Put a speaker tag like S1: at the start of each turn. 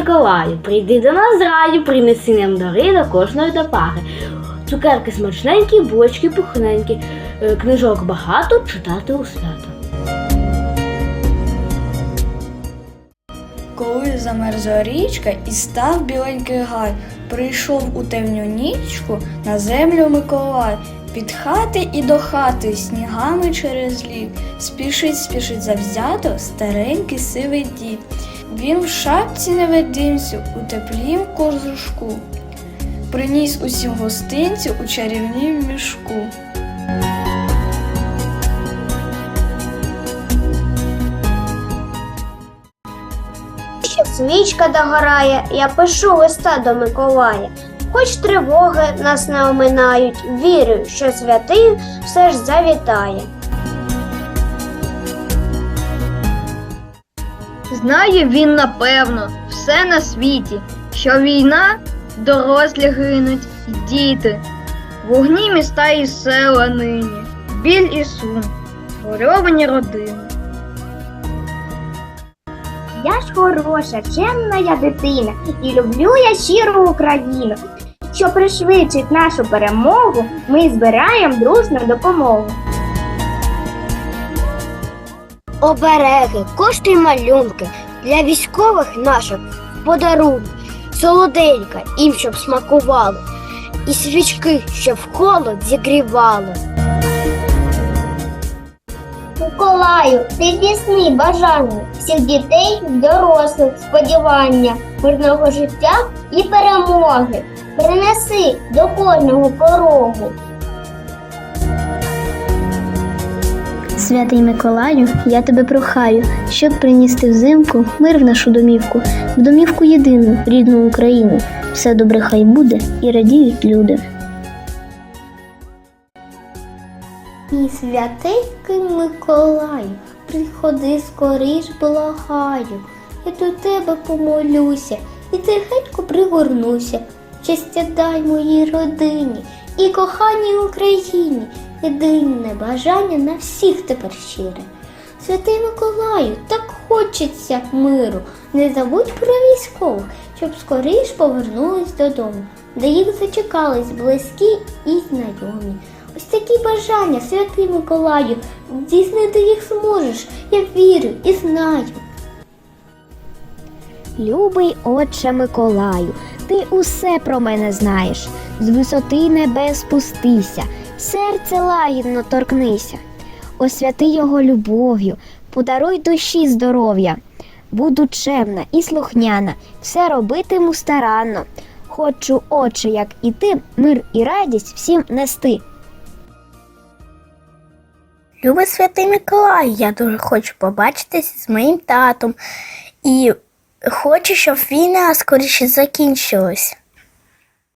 S1: Миколаю, прийди до нас з раю, принеси нам дари до кожної допари. Цукерки смачненькі, булочки пухненькі, е, книжок багато читати у свято.
S2: Коли замерзла річка і став біленький гай, прийшов у темну нічку на землю Миколай. Від хати і до хати снігами через лід. Спішить, спішить завзято старенький сивий дід. Він в шапці невидимцю у теплім кожушку. Приніс усім гостинцю у чарівнім мішку.
S3: Ще свічка догорає, я пишу листа до Миколая. Хоч тривоги нас не оминають, вірю, що святий все ж завітає.
S4: Знає він напевно все на світі, що війна дорослі гинуть, і діти, вогні міста і села нині, біль і сум, горьовані родини.
S3: Я ж хороша, чемна я дитина, і люблю я щиру Україну. Що пришвидшить нашу перемогу, ми збираємо дружну допомогу. Обереги, кошти й малюнки для військових наших подарунки, солоденька їм, щоб смакувало, і свічки, щоб холод зігрівали. Миколаю, ти здійсни бажання всіх дітей, дорослих, сподівання, мирного життя і перемоги. Принеси до кожного порогу.
S5: Святий Миколаю, я тебе прохаю, щоб принести взимку мир в нашу домівку, в домівку єдину, рідну Україну. Все добре хай буде і радіють люди.
S3: Мій святенький Миколаю, приходи скоріш, благаю. Я до тебе помолюся і тихенько пригорнуся. Щастя дай моїй родині і коханій Україні. Єдине бажання на всіх тепер щире. Святий Миколаю, так хочеться миру. Не забудь про військових, щоб скоріш повернулись додому, де їх зачекались близькі і знайомі. Ось такі бажання, святий Миколаю, здійснити їх зможеш. Я вірю і знаю.
S5: Любий отче Миколаю, ти усе про мене знаєш. З висоти небес спустися, серце лагідно торкнися. Освяти його любов'ю, подаруй душі здоров'я. Буду чемна і слухняна, все робитиму старанно. Хочу, отче, як і ти, мир і радість всім нести.
S3: Любий святий Миколай, я дуже хочу побачитися з моїм татом і хочу, щоб війна скоріше закінчилась.